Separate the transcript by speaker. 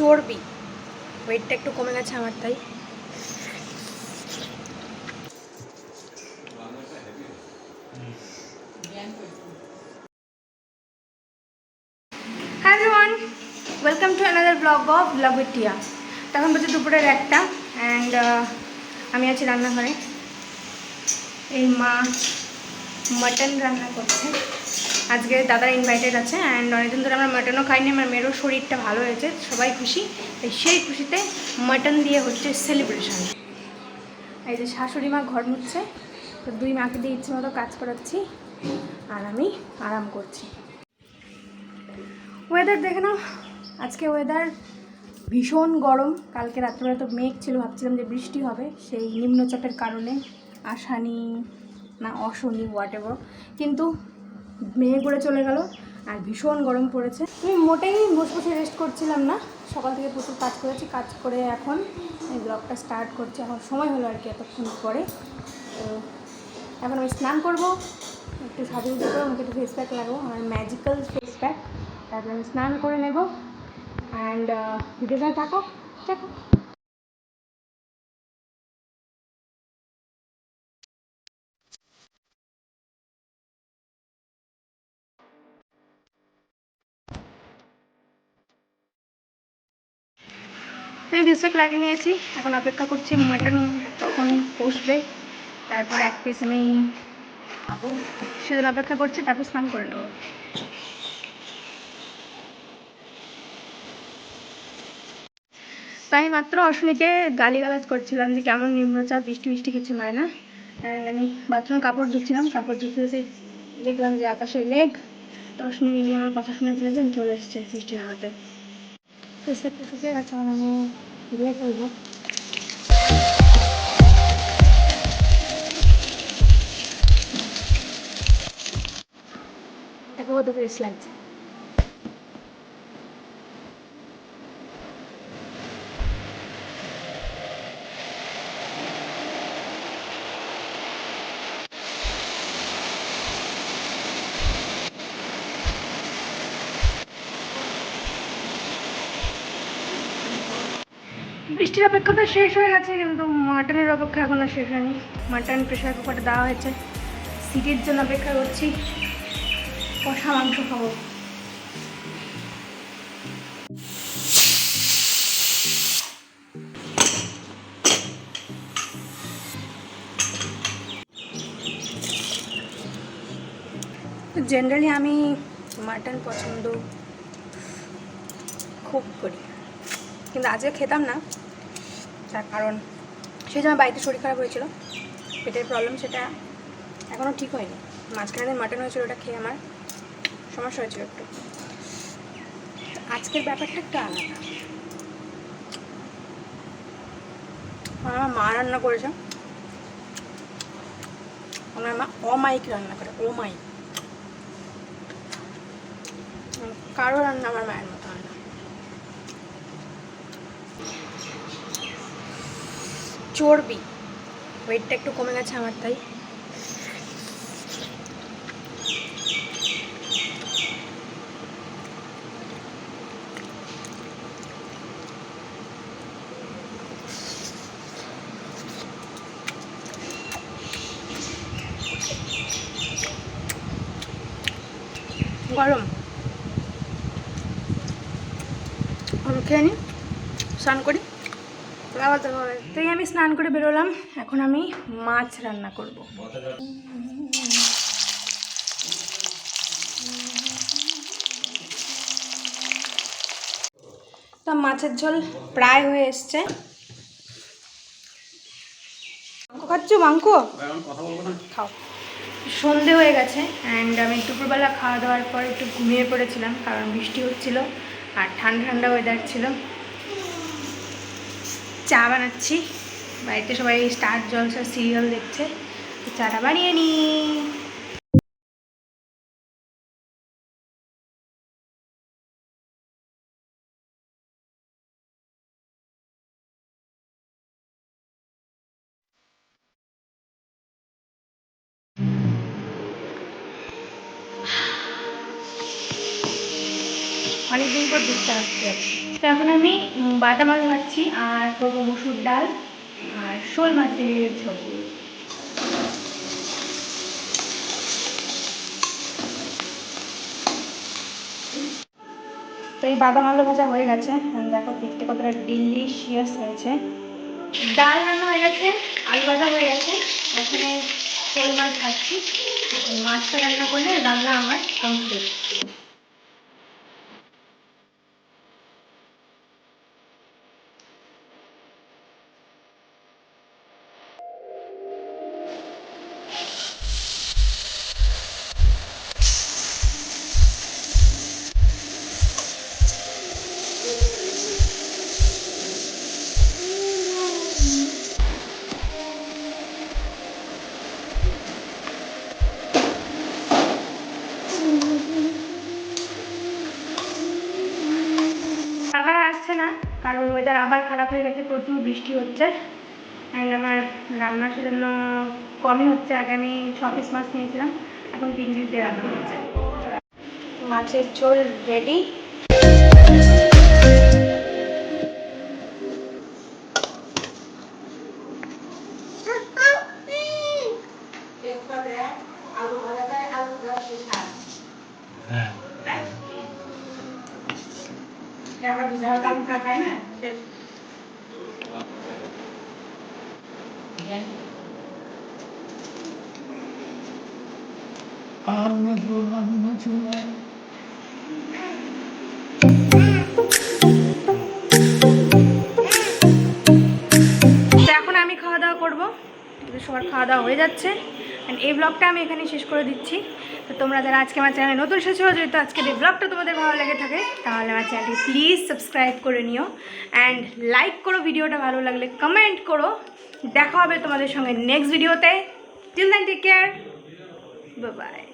Speaker 1: চর্বি। ওয়েটটা একটু কমে গেছে আমার, তাই? Welcome to another blog of blog with Tia তখন বলছে দুপুরের একটা অ্যান্ড আমি আছি রান্নাঘরে। এই মা, মাটন রান্না করছে। আজকে দাদার ইনভাইটেড আছে অ্যান্ড অনেকদিন ধরে আমরা মাটনও খাইনি, আমার মেয়েরও শরীরটা ভালো হয়েছে, সবাই খুশি। তাই সেই খুশিতে মাটন দিয়ে হচ্ছে সেলিব্রেশন এই যে শাশুড়ি মা ঘর মুছছে, তো দুই মাকে দিয়ে ইচ্ছে মতো কাজ করাচ্ছি, আর আমি আরাম করছি। ওয়েদার দেখে নাও, আজকে ওয়েদার ভীষণ গরম, কালকে রাত্রেবেলা তো মেঘ ছিল, ভাবছিলাম যে বৃষ্টি হবে, সেই নিম্নচাপের কারণে আসানি না, অশনি হোয়াট কিন্তু মেঘ করে চলে গেল আর ভীষণ গরম পড়েছে। আমি মোটেই বসে বসে রেস্ট করছিলাম না। সকাল থেকে প্রচুর কাজ করেছি, কাজ করে এখন ব্লগটা স্টার্ট করছি। এখন সময় হলো আর কি এতক্ষণ পরে। তো এখন আমি স্নান করব, একটু সাজুগুজু করে আমাকে একটু ফেস প্যাক লাগাবো, আমার ম্যাজিক্যাল ফেস প্যাক তারপরে আমি স্নান করে নেব। অ্যান্ড ভিডিওটা থাকো দেখো। ফেস লাগিয়ে নিয়েছি। এখন অপেক্ষা করছি মাটন তখন বসবে তারপর এক পিস আমি সেজন্য অপেক্ষা করছি, তারপর স্নান করে নেব। তাই মাত্র অশ্বিনীকে গালিগালাজ করছিলাম যে কেমন নিম্নচাপ, বৃষ্টি বৃষ্টি কিছু হয় না। আমি বাথরুমে কাপড় ধুচ্ছিলাম, কাপড় ধুতে ধুতে দেখলাম যে আকাশে মেঘ। তো অশ্বিনী আমার কথা শুনে ফেলেছেন চলে এসেছে বৃষ্টি হওয়াতে। তো সেটা শুকিয়ে গেছে আমি বিয়ে করব দেখো কত ফ্রেশ লাগছে বৃষ্টির অপেক্ষাটা শেষ হয়ে গেছে, কিন্তু মাটনের অপেক্ষা এখনও শেষ হয়নি। মাটন প্রেশার কুকারে দেওয়া হয়েছে। সিটির জন্য অপেক্ষা করছি। কষা মাংস খাব। জেনারেলি আমি মাটন পছন্দ খুব করি। কিন্তু আজকে খেতাম না। তার কারণ সেই সময় বাড়িতে শরীর খারাপ হয়েছিল। পেটের প্রবলেম সেটা এখনও ঠিক হয়নি। মাঝখানে দিন মাটন হয়েছিল ওটা খেয়ে আমার সমস্যা হয়েছিল একটু। আজকের ব্যাপারটা একটু আলাদা। আমার মা রান্না করেছে। আমার মা অমাইক রান্না করে অমাইক কারও রান্না আমার মায়ের মতো হয় না চর্বি। ওয়েটটা একটু কমে গেছে আমার তাই। গরম। আমি খেয়ে নিই স্নান করি। তাই আমি স্নান করে বেরোলাম। এখন আমি মাছ রান্না করব। তো মাছের ঝোল প্রায় হয়ে এসছে। খাচ্ছ? মাংস? খাও। সন্ধে হয়ে গেছে অ্যান্ড আমি দুপুরবেলা খাওয়া দাওয়ার পর একটু ঘুমিয়ে পড়েছিলাম, কারণ বৃষ্টি হচ্ছিল, আর ঠান্ডা ঠান্ডা ওয়েদার ছিল। চা বানাচ্ছি। বাড়িতে সবাই স্টার জলসা সিরিয়াল দেখছে। চাটা বানিয়ে নি। অনেকদিন পর দুধ খাচ্ছি তো এখন আমি বাটা মাছ ভাজছি আর করব মুসুর ডাল আর শোল মাছের ঝোল। তো এই বাদাম আলু ভাজা হয়ে গেছে। দেখো দেখতে কতটা ডিলিশিয়াস হয়েছে। ডাল রান্না হয়ে গেছে, আলু ভাজা হয়ে গেছে। এখানে শোল মাছ খাচ্ছি মাছটা রান্না করলে রান্না আমার কমপ্লিট ওয়েদার আবার খারাপ হয়ে গেছে, প্রচুর বৃষ্টি হচ্ছে। অ্যান্ড আমার রান্নার সেজন্য কমই হচ্ছে আগে আমি ছ পিস মাছ নিয়েছিলাম, এখন তিন পিস দিয়ে রান্না হচ্ছে। মাছের ঝোল রেডি তো এখন আমি খাওয়া দাওয়া করব। সবার খাওয়া দাওয়া হয়ে যাচ্ছে। এই ব্লগটা আমি এখানে শেষ করে দিচ্ছি। তো তোমরা যারা আজকে আমার চ্যানেলে নতুন এসেছ, যদি আজকে এই ব্লগটা তোমাদের ভালো লেগে থাকে, তাহলে আমার চ্যানেলটি প্লিজ সাবস্ক্রাইব করে নিও। অ্যান্ড লাইক করো ভিডিওটা ভালো লাগলে কমেন্ট করো। দেখা হবে তোমাদের সঙ্গে নেক্সট ভিডিওতে till then take care bye